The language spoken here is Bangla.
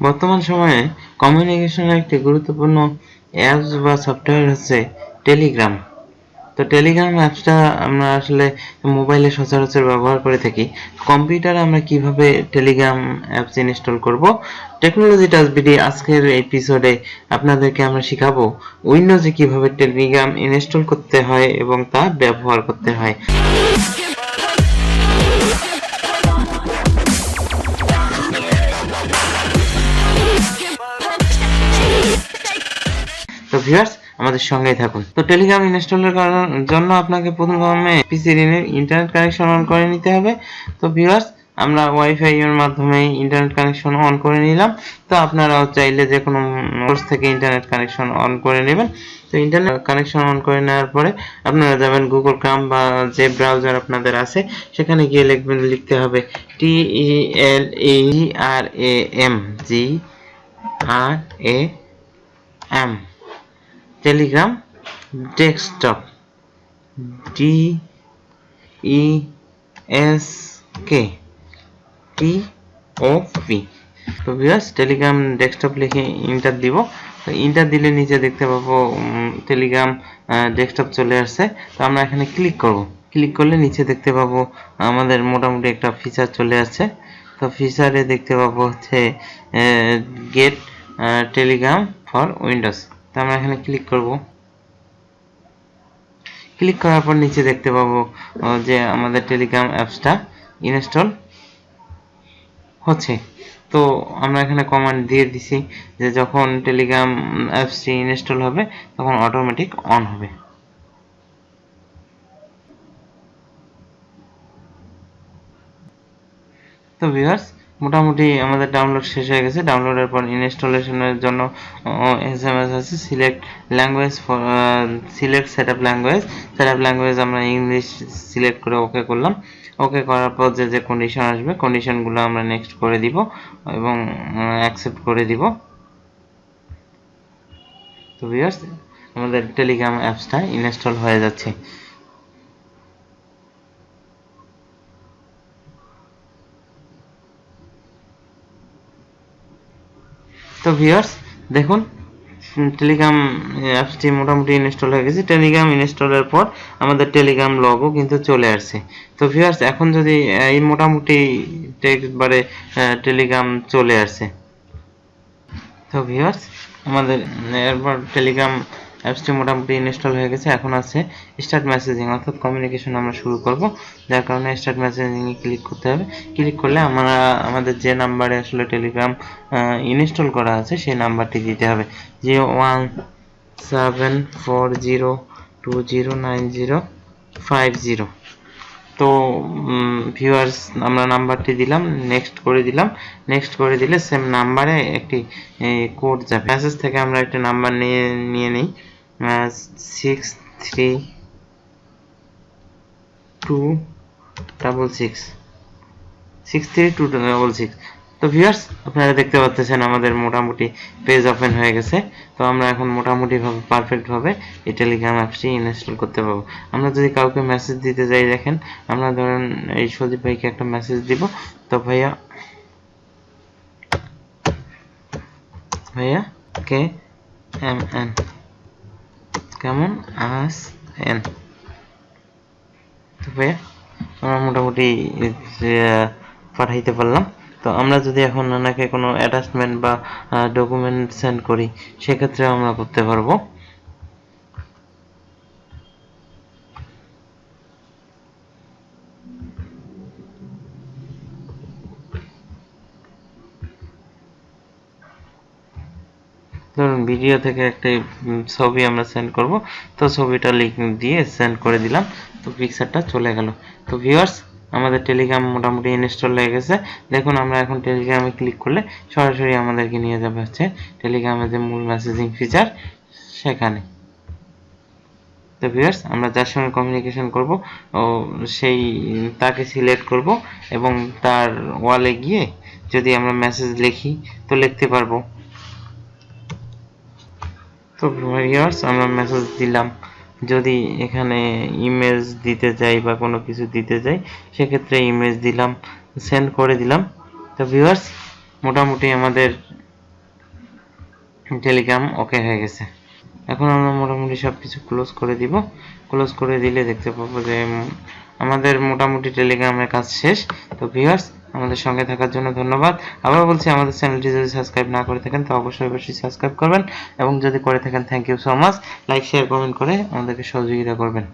বর্তমান সময়ে কমিউনিকেশনের একটি গুরুত্বপূর্ণ অ্যাপস বা সফটওয়্যার হচ্ছে টেলিগ্রাম তো টেলিগ্রাম অ্যাপসটা আমরা আসলে মোবাইলে সচরাচর ব্যবহার করে থাকি। কম্পিউটারে আমরা কীভাবে টেলিগ্রাম অ্যাপস ইনস্টল করব? টেকনোলজি টাচ বিডি আজকের এপিসোডে আপনাদেরকে আমরা শিখাবো উইন্ডোজে কীভাবে টেলিগ্রাম ইনস্টল করতে হয় এবং তা ব্যবহার করতে হয়। তো ভিউয়ার্স আমাদের সঙ্গেই থাকুন। তো টেলিগ্রাম ইনস্টলের জন্য আপনাকে প্রথমে পিসির ইন্টারনেট কানেকশন অন করে নিতে হবে। তো ভিউয়ার্স আমরা ওয়াইফাই এর মাধ্যমে ইন্টারনেট কানেকশন অন করে নিলাম। তো আপনারাও চাইলে যে কোনো সোর্স থেকে ইন্টারনেট কানেকশন অন করে নেবেন। তো ইন্টারনেট কানেকশন অন করে নেওয়ার পরে আপনারা যাবেন গুগল ক্রাম বা যে ব্রাউজার আপনাদের আছে, সেখানে গিয়ে লিখবেন, লিখতে হবে T E L E R A M G R A M Telegram desktop. D E S K T O P তো ভিউয়ার্স টেলিগ্রাম ডেস্কটপ লিখে ইন্টার দিব। তো ইন্টার দিলে নিচে দেখতে পাবো টেলিগ্রাম ডেস্কটপ চলে আসছে। তো আমরা এখানে ক্লিক করব। ক্লিক করলে নিচে দেখতে পাবো, আমাদের মোটামুটি একটা ফিচার চলে আসছে। তো ফিচারে দেখতে পাবো হচ্ছে গেট টেলিগ্রাম ফর উইন্ডোজ তো আমরা এখানে ক্লিক করব। ক্লিক করার পর নিচে দেখতে পাবো যে আমাদের টেলিগ্রাম অ্যাপসটা ইনস্টল হচ্ছে। তো আমরা এখানে কমান্ড দিয়ে দিছি যে যখন টেলিগ্রাম অ্যাপসটি ইনস্টল হবে, তখন অটোমেটিক অন হবে। তো ভিউয়ার্স মোটামুটি আমাদের ডাউনলোড শেষ হয়ে গেছে। ডাউনলোডের পর ইনস্টলেশনের জন্য এস এম এস আছে। Select language select set up language set up language আমরা ইংলিশ সিলেক্ট করে ওকে করলাম। ওকে করার পর যে যে কন্ডিশন আসবে কন্ডিশনগুলো আমরা নেক্সট করে দিব এবং অ্যাকসেপ্ট করে দিব। তো ভিউয়ার্স আমাদের টেলিগ্রাম অ্যাপসটা ইনস্টল হয়ে যাচ্ছে। তো ভিউয়ার্স দেখুন টেলিগ্রাম অ্যাপসটি মোটামুটি ইনস্টল হয়ে গেছে। টেলিগ্রাম ইনস্টলের পর আমাদের টেলিগ্রাম লগও কিন্তু চলে আসছে। তো ভিউয়ার্স এখন যদি এই মোটামুটি একবারে টেলিগ্রাম চলে আসছে। তো ভিউয়ার্স আমাদের এরপর টেলিগ্রাম অ্যাপসটি মোটামুটি ইনস্টল হয়ে গেছে, এখন আছে স্টার্ট মেসেজিং অর্থাৎ কমিউনিকেশন আমরা শুরু করব। যার কারণে স্টার্ট মেসেজিংয়ে ক্লিক করতে হবে। ক্লিক করলে আমরা, আমাদের যে নাম্বারে আসলে টেলিগ্রাম ইনস্টল করা আছে, সেই নাম্বারটি দিতে হবে। Zero one seven four zero two zero nine zero five zero তো ভিউয়ার্স আমরা নাম্বারটি দিলাম নেক্সট করে দিলাম। নেক্সট করে দিলে সেম নাম্বারে একটি কোড যাবে। মেসেজ থেকে আমরা একটা নাম্বার নিয়ে নিয়ে নিই। Six three two double six six three two double six তো ভিউয়ার্স আপনারা দেখতে পাচ্ছেন আমাদের মোটামুটি পেজ ওপেন হয়ে গেছে। তো আমরা এখন মোটামুটি ভাবে পারফেক্ট ভাবে এই টেলিগ্রাম অ্যাপসটি ইনস্টল করতে পারব। আমরা যদি কাউকে মেসেজ দিতে যাই, দেখেন, আমরা ধরেন এই সজীব ভাইকে একটা মেসেজ দিব। তো ভাইয়া ভাইয়া, কে? এম এন কেমন? আস, এন। তো আমরা মোটামুটি পাঠাইতে পারলাম। তো আমরা যদি এখন ওনাকে কোনো অ্যাটাচমেন্ট বা ডকুমেন্ট সেন্ড করি, সেক্ষেত্রে আমরা করতে পারব। ধরুন ভিডিও থেকে একটা ছবি আমরা সেন্ড করব। তো ছবিটা লিঙ্ক দিয়ে সেন্ড করে দিলাম। তো পিকচারটা চলে গেল। তো ভিউয়ার্স আমাদের টেলিগ্রাম মোটামুটি ইনস্টল হয়ে গেছে। দেখুন, আমরা এখন টেলিগ্রামে ক্লিক করলে সরাসরি আমাদেরকে নিয়ে যাবে হচ্ছে টেলিগ্রামের যে মূল মেসেজিং ফিচার সেখানে। তো ভিউয়ার্স আমরা যার সঙ্গে কমিউনিকেশন করব, ও সেই, তাকে সিলেক্ট করব এবং তার ওয়ালে গিয়ে যদি আমরা মেসেজ লিখি, তো লিখতে পারব। তো ভিউয়ার্স আমরা মেসেজ দিলাম, যদি এখানে ইমেজ দিতে যাই বা কোনো কিছু দিতে যাই, সেক্ষেত্রে ইমেজ দিলাম সেন্ড করে দিলাম। তো ভিউয়ার্স মোটামুটি আমাদের টেলিগ্রাম ওকে হয়ে গেছে। এখন আমরা মোটামুটি সব কিছু ক্লোজ করে দিব। ক্লোজ করে দিলে দেখতে পাবো যে আমাদের মোটামুটি টেলিগ্রামের কাজ শেষ। তো ভিউয়ার্স আমাদের সঙ্গে থাকার জন্য ধন্যবাদ। আবার বলছি, আমাদের চ্যানেলটি যদি সাবস্ক্রাইব না করে থাকেন, তো অবশ্যই অবশ্যই সাবস্ক্রাইব করবেন এবং যদি করে থাকেন thank you so much like share comment করে আমাদেরকে সহযোগিতা করবেন।